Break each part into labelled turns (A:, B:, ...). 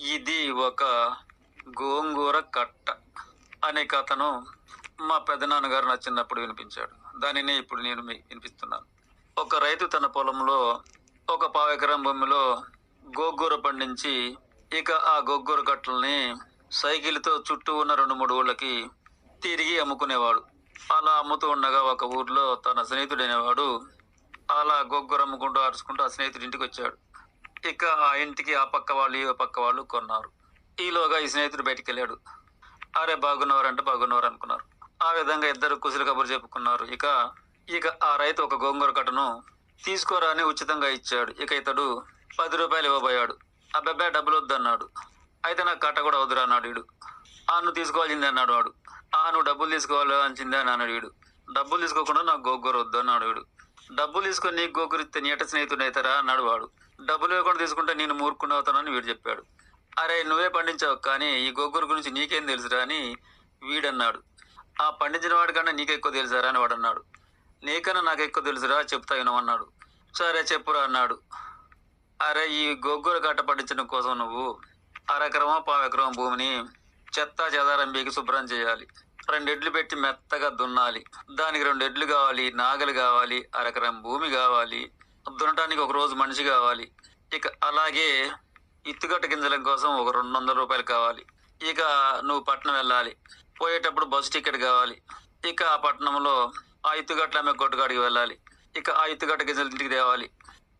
A: ఇది ఒక గోంగూర కట్ట అనే కథను మా పెదనాన్నగారు నా చిన్నప్పుడు వినిపించాడు. దానిని ఇప్పుడు నేను వినిపిస్తున్నాను. ఒక రైతు తన పొలంలో ఒక పావెకరం ఎకరం భూమిలో గోంగూర పండించి ఇక ఆ గోంగూర కట్టల్ని సైకిల్తో చుట్టూ ఉన్న రెండు మూడు ఊళ్ళకి తిరిగి అమ్ముకునేవాడు. అలా అమ్ముతూ ఉండగా ఒక ఊర్లో తన స్నేహితుడైనవాడు అలా గొగ్గురమ్ముకుంటూ అరుచుకుంటూ ఆ స్నేహితుడి ఇంటికి వచ్చాడు. ఇక ఆ ఇంటికి ఆ పక్క వాళ్ళు ఈ పక్క వాళ్ళు కొన్నారు. ఈలోగా ఈ స్నేహితుడు బయటికి వెళ్ళాడు అరే బాగున్నవారంటే బాగున్నవారు అనుకున్నారు ఆ విధంగా ఇద్దరు కుశల కబురు చెప్పుకున్నారు. ఇక ఇక ఆ రైతు ఒక గోంగూర కట్టను తీసుకోరా అని ఉచితంగా ఇచ్చాడు. ఇక ఇతడు పది రూపాయలు ఇవ్వబోయాడు. అబ్బాయి డబ్బులు వద్దన్నాడు. అయితే నాకు కట్ట కూడా వద్దురా అన్నాడు వీడు. ఆ నువ్వు తీసుకోవాల్సిందే అన్నాడు వాడు. ఆ నువ్వు డబ్బులు తీసుకోవాలి అని అన్నాడు వీడు. డబ్బులు తీసుకోకుండా నాకు గోంగూర వద్దు అన్నాడు వీడు. డబ్బులు తీసుకొని నీకు గోంగూర ఇస్తే నీట స్నేహితుడు అవుతారా అన్నాడు వాడు. డబ్బులు ఇవ్వకుండా తీసుకుంటే నేను మూర్ఖుని అవుతానని వీడు చెప్పాడు. అరే నువ్వే పండించావు కానీ ఈ గొగ్గురు గురించి నీకేం తెలుసురా అని వీడన్నాడు. ఆ పండించిన వాడికన్నా నీకు ఎక్కువ తెలుసారా అని వాడు అన్నాడు. నీకన్నా నాకు ఎక్కువ తెలుసురా చెప్తా వినమన్నాడు సరే చెప్పురా అన్నాడు. అరే ఈ గొగ్గుల గట్ట పండించడం కోసం నువ్వు అరెకరమో పావెకరం భూమిని చెత్త చెదారం బీకి శుభ్రం చేయాలి. రెండు ఎడ్లు పెట్టి మెత్తగా దున్నాలి. దానికి రెండు ఎడ్లు కావాలి నాగలి కావాలి అరెకరం భూమి కావాలి. దున్నటానికి ఒక రోజు మనిషి కావాలి. ఇక అలాగే ఇత్తుగట్ట గింజల కోసం ఒక రెండు వందల రూపాయలు కావాలి. ఇక నువ్వు పట్నం వెళ్ళాలి. పోయేటప్పుడు బస్సు టికెట్ కావాలి. ఇక ఆ పట్టణంలో ఆ ఇత్తుగట్ల ఆమె కొట్టుకాడికి వెళ్ళాలి. ఇక ఆ ఇత్తుగట్ట గింజలు ఇంటికి తేవాలి.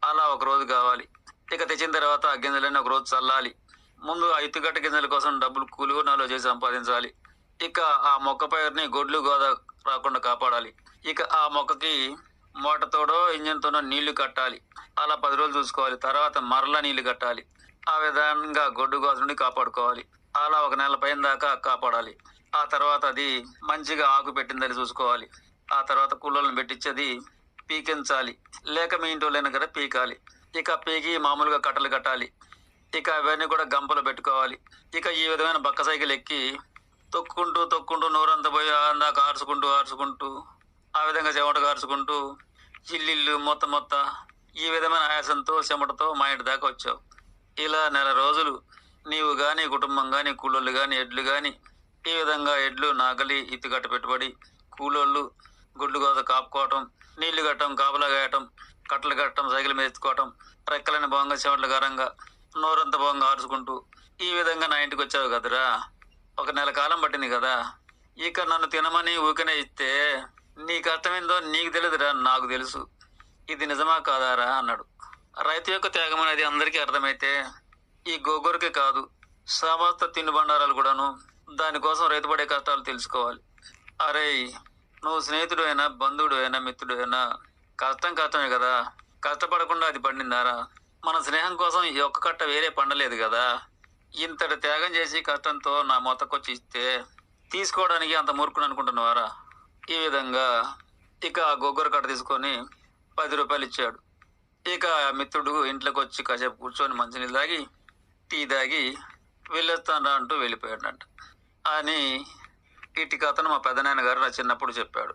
A: అలా ఒక రోజు కావాలి. ఇక తెచ్చిన తర్వాత ఆ గింజలన్నీ ఒక రోజు చల్లాలి. ముందు ఆ ఇత్తుగట్ట గింజల కోసం డబ్బులు కూలినాలో చేసి సంపాదించాలి. ఇక ఆ మొక్క పైరుని గొడ్లు గోదా రాకుండా కాపాడాలి. ఇక ఆ మొక్కకి మోటతోడో ఇంజన్తోనో నీళ్ళు కట్టాలి. అలా పది రోజులు చూసుకోవాలి. తర్వాత మరలా నీళ్ళు కట్టాలి. ఆ విధంగా గొడ్డు గోద నుండి కాపాడుకోవాలి. అలా ఒక నెల పైన దాకా కాపాడాలి. ఆ తర్వాత అది మంచిగా ఆకు పెట్టిందని చూసుకోవాలి. ఆ తర్వాత కూలోళ్ళని పెట్టించేది పీకించాలి. లేక మీ ఇంటి వాళ్ళైనా కదా పీకాలి. ఇక పీకి మామూలుగా కట్టలు కట్టాలి. ఇక అవన్నీ కూడా గంపలు పెట్టుకోవాలి. ఇక ఈ విధమైన బక్క సైకిల్ ఎక్కి తొక్కుంటూ తొక్కుంటూ నోరంతా పోయి అందాక ఆర్చుకుంటూ ఆర్చుకుంటూ ఆ విధంగా చెమట కార్చుకుంటూ ఇల్లు మొత్త మొత్త ఈ విధమైన ఆయాసంతో చెమటతో మా ఇంటి దాకా వచ్చావు. ఇలా నెల రోజులు నీవు కానీ కుటుంబం కానీ కూలోళ్ళు కానీ ఎడ్లు కానీ ఈ విధంగా ఎడ్లు నాగలి ఇత్తుగట్ట పెట్టుబడి కూలోళ్ళు గుడ్లు కోత కాపుకోవటం నీళ్ళు కట్టడం కాపలా గాయటం కట్టలు కట్టడం సైకిల్ మీద ఎత్తుకోవటం రెక్కలని భవంగా చెమట్ల గారంగా నోరంత భవంగా ఆర్చుకుంటూ ఈ విధంగా నా ఇంటికి వచ్చావు కదరా. ఒక నెల కాలం పట్టింది కదా. ఇక నన్ను తినమని ఊకనే ఇస్తే నీకు అర్థమైందో నీకు తెలియదురా నాకు తెలుసు. ఇది నిజమా కాదారా అన్నాడు. రైతు యొక్క త్యాగం అనేది అందరికీ అర్థమైతే ఈ గోగూరకే కాదు సమస్త తినుబండారాలు కూడాను దానికోసం రైతు పడే కష్టాలు తెలుసుకోవాలి. అరే నువ్వు స్నేహితుడు అయినా బంధువుడు అయినా మిత్రుడు అయినా కష్టం కష్టమే కదా. కష్టపడకుండా అది పండిందారా? మన స్నేహం కోసం ఈ ఒక్క కట్ట వేరే పండలేదు కదా. ఇంతటి త్యాగం చేసి కష్టంతో నా మొత్తకొచ్చి ఇస్తే తీసుకోవడానికి అంత మూర్ఖుడు అనుకుంటున్నవారా? ఈ విధంగా ఇక ఆ గొగ్గర కట్ట తీసుకొని పది రూపాయలు ఇచ్చాడు. ఇక ఆ మిత్రుడు ఇంట్లోకి వచ్చి కాసేపు కూర్చొని మంచినీళ్ళు తాగి టీ తాగి వెళ్ళొస్తాను అంటూ వెళ్ళిపోయాడంట. అని ఇటు కథను మా పెదనాయన గారు నా చిన్నప్పుడు చెప్పాడు.